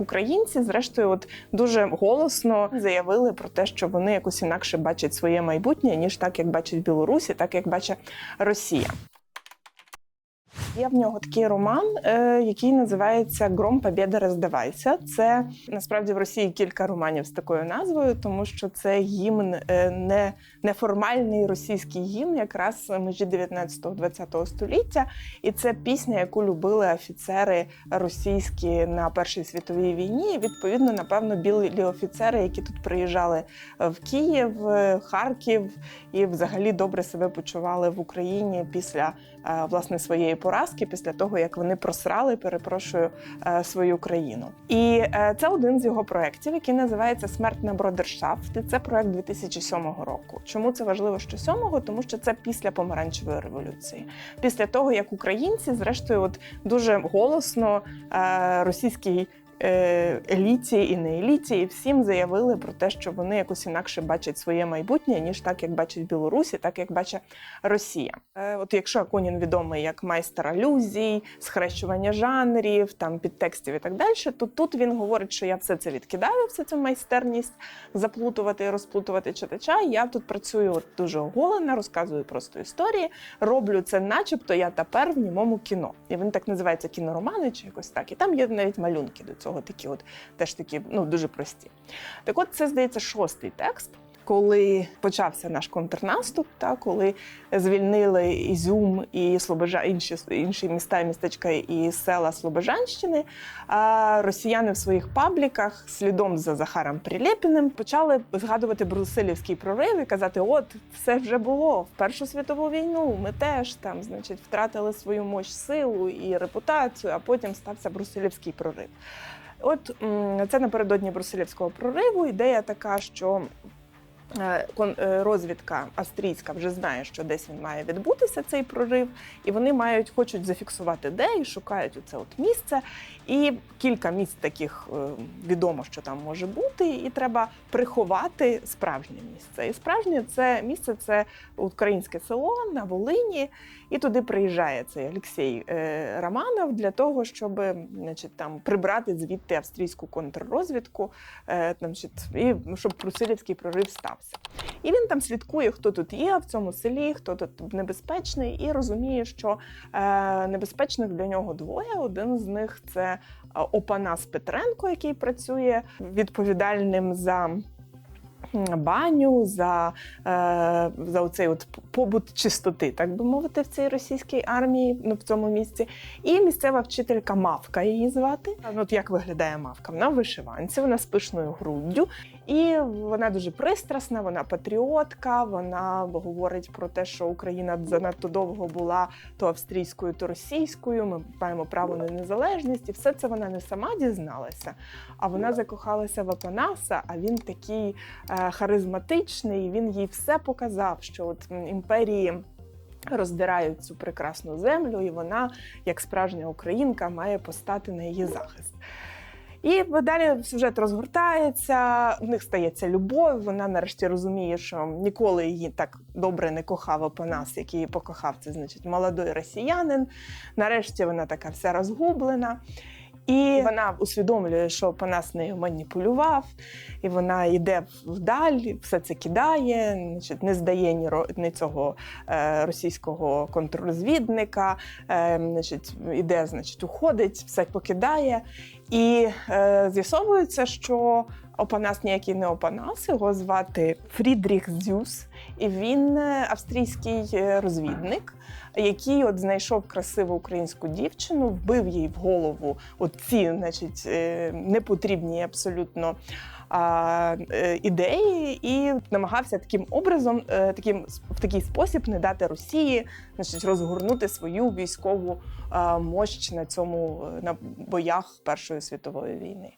Українці, зрештою, от дуже голосно заявили про те, що вони якось інакше бачать своє майбутнє, ніж так, як бачить Білорусі, так як бачить Росія. Є в нього такий роман, е, який називається Гром Побєда роздавайся. Це насправді в Росії кілька романів з такою назвою, тому що це гімн е, не неформальний російський гімн, якраз межі 19-20 століття. І це пісня, яку любили офіцери російські на Першій світовій війні. І, відповідно, напевно, білі офіцери, які тут приїжджали в Київ, Харків і взагалі добре себе почували в Україні після е, власне своєї поразки, після того як вони просрали, перепрошую, е, свою країну. І е, це один з його проєктів, який називається Смерть на Бродершафт. Це проєкт 2007 року. Чому це важливо, що сьомого? Тому що це після помаранчевої революції, після того як українці, зрештою, от дуже голосно е, російський. Е, Еліті і не еліті, і всім заявили про те, що вони якось інакше бачать своє майбутнє, ніж так, як бачить Білорусі, так як бачить Росія. Е, От якщо Акунін відомий як майстер алюзій, схрещування жанрів, там підтекстів і так далі, то тут він говорить, що я все це відкидаю, всю цю майстерність заплутувати і розплутувати читача. Я тут працюю дуже оголена, розказую просто історії, роблю це, начебто я тепер в німому кіно. І він так називається кіноромани чи якось так. І там є навіть малюнки до цього, такі, от теж такі, ну дуже прості. Так, от це здається шостий текст. Коли почався наш контрнаступ, та коли звільнили Ізюм і Слобожа, інші, інші міста, містечка і села Слобожанщини, росіяни в своїх пабліках слідом за Захаром Прилєпіним почали згадувати Брусилівський прорив і казати: от все вже було в Першу світову війну. Ми теж там, значить, втратили свою мощ, силу і репутацію, а потім стався Брусилівський прорив. От це напередодні Брусилівського прориву. Ідея така, що розвідка австрійська вже знає, що десь він має відбутися цей прорив, і вони мають хочуть зафіксувати де і шукають оце от місце. І кілька місць таких е, відомо, що там може бути, і треба приховати справжнє місце. І справжнє це місце це українське село на Волині, і туди приїжджає цей Олексій е, Романов для того, щоб значить, там прибрати звідти австрійську контррозвідку, е, значить, і щоб Брусилівський прорив стався. І він там слідкує, хто тут є в цьому селі, хто тут небезпечний, і розуміє, що е, небезпечних для нього двоє. Один з них це е, Опанас Петренко, який працює відповідальним за. Баню за, е, за оцей от побут чистоти, так би мовити, в цій російській армії, ну в цьому місці. І місцева вчителька Мавка її звати. Ну, От як виглядає Мавка? Вона в вишиванці, вона з пишною груддю, і вона дуже пристрасна, вона патріотка. Вона говорить про те, що Україна занадто довго була то австрійською, то російською. Ми маємо право на незалежність, і все це вона не сама дізналася, а вона закохалася в Апанаса. А він такий е, харизматичний. Він їй все показав, що от імперії. Роздирають цю прекрасну землю, і вона, як справжня українка, має постати на її захист. І далі сюжет розгортається, в них стається любов. Вона нарешті розуміє, що ніколи її так добре не кохав Опанас, як її покохав. Це значить молодий росіянин. Нарешті вона така вся розгублена. І вона усвідомлює, що Панас нею маніпулював, і вона йде вдаль, все це кидає, значить, не здає ні, ні цього е, російського контррозвідника, е, значить, іде, значить, уходить, все покидає. І е, з'ясовується, що Опанас ніякий не Опанас, його звати Фрідріх Зюс, і він е, австрійський е, розвідник, який от знайшов красиву українську дівчину, вбив їй в голову оці, значить, е, непотрібні абсолютно. Е, Ідеї і намагався таким образом, е, таким в такий спосіб не дати Росії, значить, розгорнути свою військову а, мощь на цьому на боях Першої світової війни.